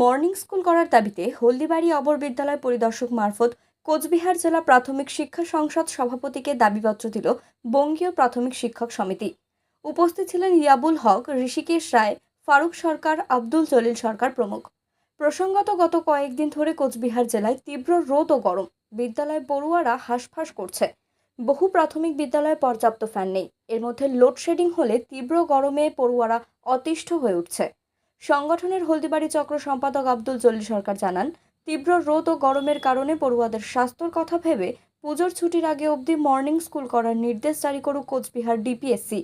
Morning school করার দাবিতে হলদিবাড়ি অবর বিদ্যালয় পরিদর্শক মারফত কোচবিহার জেলা প্রাথমিক শিক্ষা সংসদ সভাপতিকে দাবিপত্র দিল বঙ্গীয় প্রাথমিক শিক্ষক সমিতি। উপস্থিত ছিলেন ইয়াবুল হক, ঋষিকেশ রায়, ফারুক সরকার, আব্দুল জলিল সরকার প্রমুখ। প্রসঙ্গত গত কয়েকদিন ধরে কোচবিহার জেলায় তীব্র রোদ ও গরম। বিদ্যালয় পড়ুয়ারা হাঁসফাঁস করছে। বহু প্রাথমিক বিদ্যালয়ে পর্যাপ্ত ফ্যান নেই। এর মধ্যে লোডশেডিং হলে তীব্র গরমে পড়ুয়ারা অতিষ্ঠ হয়ে উঠছে। সংগঠনের হলদিবাড়ি চক্র সম্পাদক আব্দুল জলিল সরকার জানান, তীব্র রোদ ও গরমের কারণে পড়ুয়াদের স্বাস্থ্যর কথা ভেবে পুজোর ছুটির আগে অবধি মর্নিং স্কুল করার নির্দেশ জারি করুক কোচবিহার ডিপিএসসি।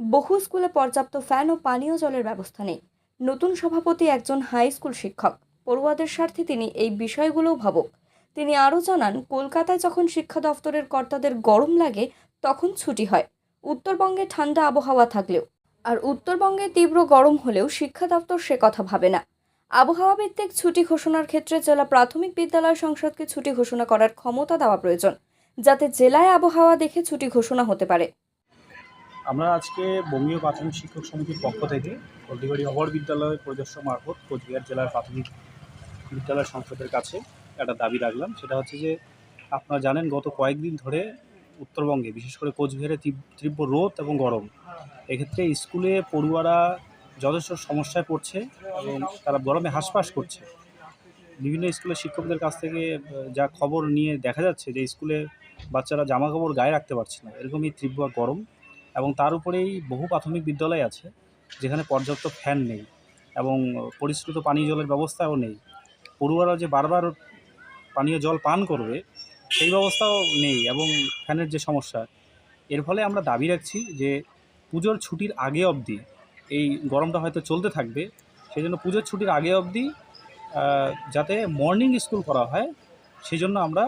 বহু স্কুলে পর্যাপ্ত ফ্যান ও পানীয় জলের ব্যবস্থা নেই। নতুন সভাপতি একজন হাই স্কুল শিক্ষক। পড়ুয়াদের স্বার্থে তিনি এই বিষয়গুলোও ভাবুক। তিনি আরও জানান, কলকাতায় যখন শিক্ষা দফতরের কর্তাদের গরম লাগে, তখন ছুটি হয়। উত্তরবঙ্গে ঠান্ডা আবহাওয়া থাকলেও আর উত্তরবঙ্গে তীব্র গরম হলেও শিক্ষা দপ্তর সে কথা ভাবে না। আবহাওয়া ভিত্তিক ছুটি ঘোষণার ক্ষেত্রে জেলা প্রাথমিক বিদ্যালয় সংসদকে ছুটি ঘোষণা করার ক্ষমতা দেওয়া প্রয়োজন, যাতে জেলায় আবহাওয়া দেখে ছুটি ঘোষণা হতে পারে। আমরা আজকে বঙ্গীয় প্রাথমিক শিক্ষক সমিতির পক্ষ থেকে হলদিবাড়ি অবর বিদ্যালয় পরিদর্শক মারফত কোচবিহার জেলার প্রাথমিক বিদ্যালয় সংসদের কাছে একটা দাবি রাখলাম। সেটা হচ্ছে যে, আপনারা জানেন গত কয়েকদিন ধরে উত্তরবঙ্গে, বিশেষ করে কোচবিহারে তীব- তীব্র রোদ এবং গরম। এক্ষেত্রে স্কুলে পড়ুয়ারা যথেষ্ট সমস্যায় পড়ছে এবং তারা গরমে হাঁসফাঁস করছে। বিভিন্ন স্কুলের শিক্ষকদের কাছ থেকে যা খবর নিয়ে দেখা যাচ্ছে যে স্কুলে বাচ্চারা জামা কাপড় গায়ে রাখতে পারছে না, এরকমই তীব্র গরম এবং তার উপরেই বহু প্রাথমিক বিদ্যালয় আছে, যেখানে পর্যাপ্ত ফ্যান নেই এবং পরিশ্রুত পানীয় জলের ব্যবস্থাও নেই। পড়ুয়ারা যে বারবার পানীয় জল পান করবে সেই ব্যবস্থাও নেই এবং ফ্যানের যে সমস্যা, এর ফলে আমরা দাবি রাখছি যে পুজোর ছুটির আগে অবধি, এই গরমটা হয়তো চলতে থাকবে সেই জন্য পুজোর ছুটির আগে অবধি যাতে মর্নিং স্কুল করা হয় সেই জন্য আমরা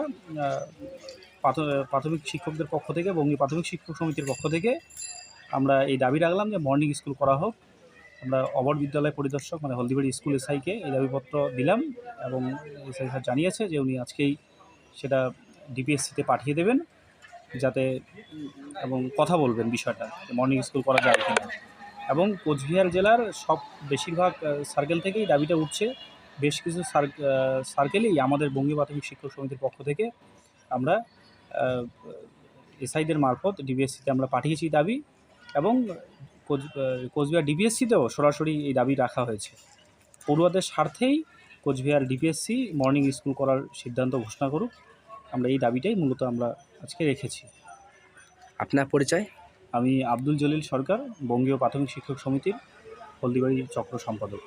প্রাথমিক শিক্ষকদের পক্ষ থেকে বঙ্গীয় প্রাথমিক শিক্ষক সমিতির পক্ষ থেকে আমরা এই দাবি রাখলাম যে মর্নিং স্কুল করা হোক। আমরা অবর বিদ্যালয় পরিদর্শক মানে হলদিবাড়ি স্কুল এসআইকে এই দাবিপত্র দিলাম এবং এসআই স্যার জানিয়েছে যে উনি আজকেই সেটা ডিপিএসসিতে পাঠিয়ে দেবেন যাতে, এবং কথা বলবেন বিষয়টা মর্নিং স্কুল করা যায় কিনা। এবং কোচবিহার জেলার সব বেশিরভাগ সার্কেল থেকেই দাবিটা উঠছে। বেশ কিছু সার্কেলেই আমাদের বঙ্গীয় প্রাথমিক শিক্ষক সমিতির পক্ষ থেকে আমরা এসআইদের মারফত ডিবিএসসিতে আমরা পাঠিয়েছি দাবি, এবং কোচবিহার ডিপিএসসিতেও সরাসরি এই দাবি রাখা হয়েছে। পড়ুয়াদের স্বার্থেই কোচবিহার ডিপিএসসি মর্নিং স্কুল করার সিদ্ধান্ত ঘোষণা করুক। আমরা এই দাবিটাই মূলত আমরা আজকে রেখেছি। আপনার পরিচয়? আমি আব্দুল জলিল সরকার বঙ্গীয় প্রাথমিক শিক্ষক সমিতির হলদিবাড়ি চক্র সম্পাদক।